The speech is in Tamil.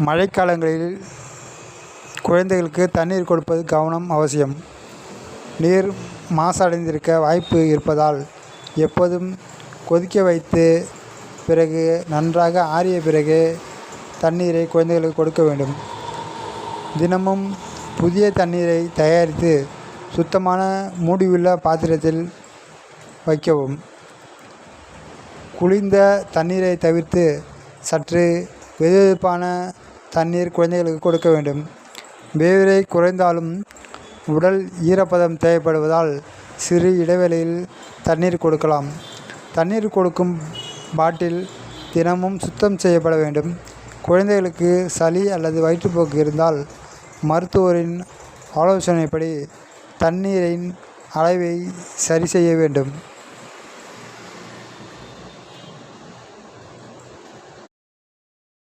மழைக்காலங்களில் குழந்தைகளுக்கு தண்ணீர் கொடுப்பது கவனம் அவசியம். நீர் மாசடைந்திருக்க வாய்ப்பு இருப்பதால் எப்போதும் கொதிக்க வைத்து பிறகு நன்றாக ஆறிய பிறகு தண்ணீரை குழந்தைகளுக்கு கொடுக்க வேண்டும். தினமும் புதிய தண்ணீரை தயாரித்து சுத்தமான மூடியுள்ள பாத்திரத்தில் வைக்கவும். குளிர்ந்த தண்ணீரை தவிர்த்து சற்று வெதுவெதுப்பான தண்ணீர் குழந்தைகளுக்கு கொடுக்க வேண்டும். வேவிரை குறைந்தாலும் உடல் ஈரப்பதம் தேவைப்படுவதால் சிறு இடைவெளியில் தண்ணீர் கொடுக்கலாம். தண்ணீர் கொடுக்கும் பாட்டில் தினமும் சுத்தம் செய்யப்பட வேண்டும். குழந்தைகளுக்கு சளி அல்லது வயிற்றுப்போக்கு இருந்தால் மருத்துவரின் ஆலோசனைப்படி தண்ணீரின் அளவை சரி செய்ய வேண்டும்.